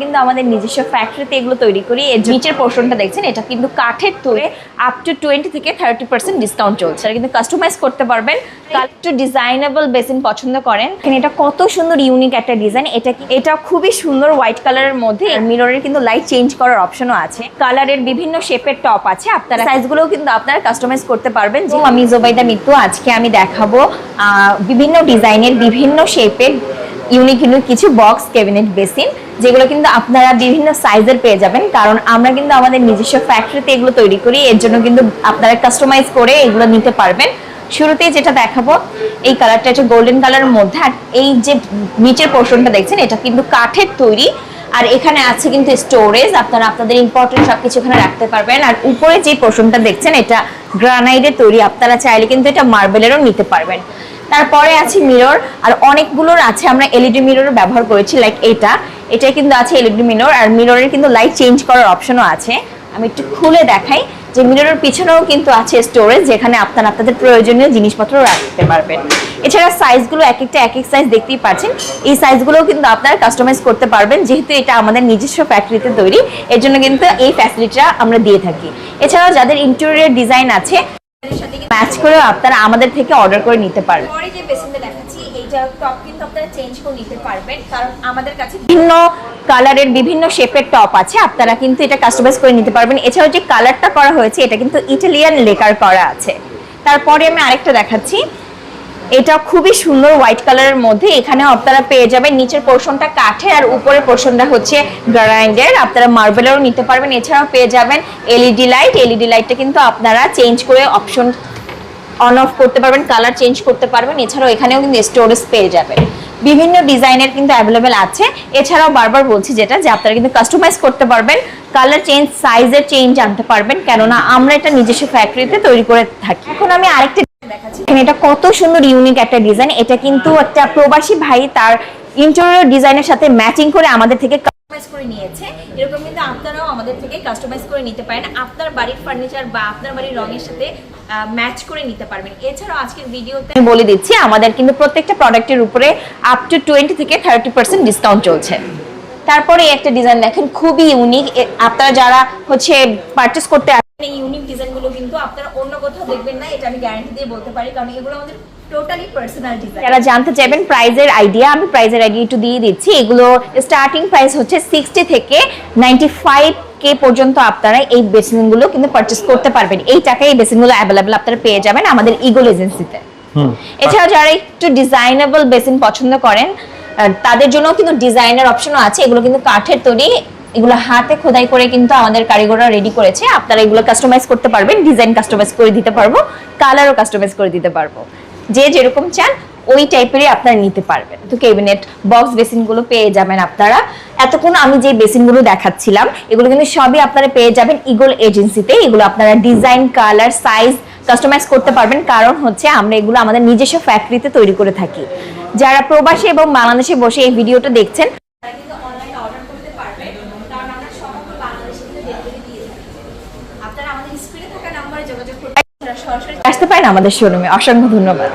কিন্তু আমাদের নিজস্ব ফ্যাক্টরিতে এগুলো তৈরি করি। এর নিচের পোর্শনটা দেখছেন, এটা কিন্তু কাঠের তৈরি আপ টু টোয়েন্টি থেকে থার্টি পার্সেন্ট ডিসকাউন্ট চলছে। কিন্তু কাস্টমাইজ করতে পারবেন একটু ডিজাইনেবল বেসিন পছন্দ করেন। এটা কত সুন্দর ইউনিক একটা ডিজাইন এটা এটা খুবই সুন্দর হোয়াইট কালারের মধ্যে। মিররের কিন্তু লাইট চেঞ্জ করার অপশনও আছে। কালারের বিভিন্ন শেপের টপ আছে। আপনারা সাইজগুলোও কিন্তু আপনারা কাস্টমাইজ করতে পারবেন। যে আমি জোবাইদা মিত্র, আজকে আমি দেখাবো বিভিন্ন ডিজাইনের বিভিন্ন শেপের ইউনিক ইউনিক কিছু বক্স ক্যাবিনেট বেসিন যেগুলো কিন্তু আপনারা বিভিন্ন সাইজের পেয়ে যাবেন। কারণ আমরা কিন্তু আমাদের নিজস্ব ফ্যাক্টরিতে এগুলো তৈরি করি, এর জন্য কিন্তু আপনারা কাস্টমাইজ করে এগুলো নিতে পারবেন। শুরুতেই যেটা দেখাবো, এই কালারটা হচ্ছে গোল্ডেন কালারের মধ্যে। আর এই যে নিচের পোর্শনটা দেখছেন, এটা কিন্তু কাঠের তৈরি। আর এখানে আছে কিন্তু স্টোরেজ আপনারা আপনাদের ইম্পর্টেন্ট সবকিছু এখানে রাখতে পারবেন। আর উপরে যে পোর্শনটা দেখছেন, এটা গ্রানাইটের তৈরি। আপনারা চাইলে কিন্তু এটা মার্বেলেরও নিতে পারবেন। তারপরে আছে মিরর আর অনেকগুলোর আছে, আমরা এলইডি মিরর ব্যবহার করেছি লাইক এটা। এটা কিন্তু আছে এলইডি মিরর আর মিররের কিন্তু লাইট চেঞ্জ করার অপশনও আছে। আমি একটু খুলে দেখাই যে মিররের পিছনেও কিন্তু আছে স্টোরেজ যেখানে আপনারা আপনাদের প্রয়োজনীয় জিনিসপত্র রাখতে পারবেন। এছাড়া সাইজগুলো এক একটা, এক এক সাইজ দেখতেই পাচ্ছেন। এই সাইজগুলোও কিন্তু আপনারা কাস্টমাইজ করতে পারবেন, যেহেতু এটা আমাদের নিজস্ব ফ্যাক্টরিতে তৈরি, এর জন্য কিন্তু এই ফ্যাসিলিটিটা আমরা দিয়ে থাকি। এছাড়াও যাদের ইন্টেরিয়র ডিজাইন আছে ম্যাচ করেও আপনারা আমাদের থেকে অর্ডার করে নিতে পারবেন। পরে যে বেসিনটা দেখাচ্ছি এইটা টপ কিন্তু আপনারা চেঞ্জ করে নিতে পারবেন কারণ আমাদের কাছে বিভিন্ন কালারের বিভিন্ন শেপের টপ আছে আপনারা কিন্তু এটা কাস্টমাইজ করে নিতে পারবেন। এছাড়াও যে কালারটা করা হয়েছে এটা কিন্তু ইটালিয়ান লেকার করা আছে। তারপরে আমি আরেকটা দেখাচ্ছি। এটা খুবই সুন্দর হোয়াইট কালারের মধ্যে এখানে আপনারা পেয়ে যাবেন। নিচের পোর্শনটা কাঠের আর উপরের পোর্শনটা হচ্ছে গ্রানাইটের আপনারা মার্বেলেরও নিতে পারবেন। এছাড়াও পেয়ে যাবেন এলইডি লাইট এলইডি লাইটটা কিন্তু আপনারা চেঞ্জ করে অপশন অন অফ করতে পারবেন কালার চেঞ্জ করতে পারবেন। এছাড়াও এখানেও কিন্তু স্টোরেজ পেয়ে যাবেন। বিভিন্ন ডিজাইনের কিন্তু অ্যাভেলেবেল আছে। এছাড়াও বারবার বলছি যেটা, যে আপনারা কিন্তু কাস্টমাইজ করতে পারবেন কালার চেঞ্জ সাইজের চেঞ্জ আনতে পারবেন, কেননা আমরা এটা নিজস্ব ফ্যাক্টরিতে তৈরি করে থাকি। এখন আমি আরেকটা দেখাচ্ছি। এটা কত সুন্দর ইউনিক একটা ডিজাইন এটা কিন্তু একটা প্রবাসী ভাই তার ইন্টেরিয়র ডিজাইনের সাথে ম্যাচিং করে আমাদের থেকে কাস্টমাইজ করে নিয়েছে। এরকম কিন্তু আপনারাও আমাদের থেকে কাস্টমাইজ করে নিতে পারেন। আপনার বাড়ির ফার্নিচার বা আপনার বাড়ির রঙের সাথে ম্যাচ করে নিতে পারবেন। এছাড়াও আজকের ভিডিওতে আমি বলে দিচ্ছি আমাদের কিন্তু প্রত্যেকটা প্রোডাক্টের উপরে আপ টু টোয়েন্টি থেকে থার্টি পার্সেন্ট ডিসকাউন্ট চলছে। তারপরে একটা ডিজাইন দেখেন খুবই ইউনিক আপনারা যারা হচ্ছে পারচেস করতে আসেন এই ইউনিক ডিজাইনগুলো কিন্তু আপনারা অন্য কোথাও দেখবেন না এটা আমি গ্যারান্টি দিয়ে বলতে পারি। কারণ এগুলো আমাদের টোটালি পার্সোনাল ডিজাইন যারা জানতে চাইবেন প্রাইজের আইডিয়া আমি প্রাইজের আইডিয়া একটু দিয়ে দিচ্ছি। এগুলো স্টার্টিং প্রাইস হচ্ছে সিক্সটি থেকে নাইনটি ফাইভ কে পর্যন্ত আপনারা এই বেসিনগুলো কিন্তু পারচেস করতে পারবেন। এই টাকায় এই বেসিনগুলো অ্যাভেলেবেল আপনারা পেয়ে যাবেন আমাদের ইগল এজেন্সিতে যারা একটু ডিজাইনেবল বেসিন পছন্দ করেন তাদের জন্য কিন্তু ডিজাইনের অপশনও আছে। এগুলো কিন্তু কাঠের তৈরি। এগুলো হাতে খোদাই করে কিন্তু আমাদের কারিগররা রেডি করেছে। আপনারা এগুলো কাস্টমাইজ করতে পারবেন ডিজাইন কাস্টমাইজ করে দিতে পারব কালারও কাস্টমাইজ করে দিতে পারব। যে যেরকম চান, ওই টাইপেরই আপনারা নিতে পারবেন। তো ক্যাবিনেট বক্স বেসিনগুলো পেয়ে যাবেন আপনারা। এতক্ষণ আমি যে বেসিনগুলো দেখাচ্ছিলাম, এগুলো কিন্তু সবই আপনারা পেয়ে যাবেন ইগল এজেন্সিতে এগুলো আপনারা ডিজাইন কালার সাইজ কাস্টমাইজ করতে পারবেন। কারণ হচ্ছে আমরা এগুলো আমাদের নিজস্ব ফ্যাক্টরিতে তৈরি করে থাকি। যারা প্রবাসী এবং বাংলাদেশে বসে এই ভিডিওটা দেখছেন সরাসরি আসতে পারেন আমাদের শোরুমে অসংখ্য ধন্যবাদ।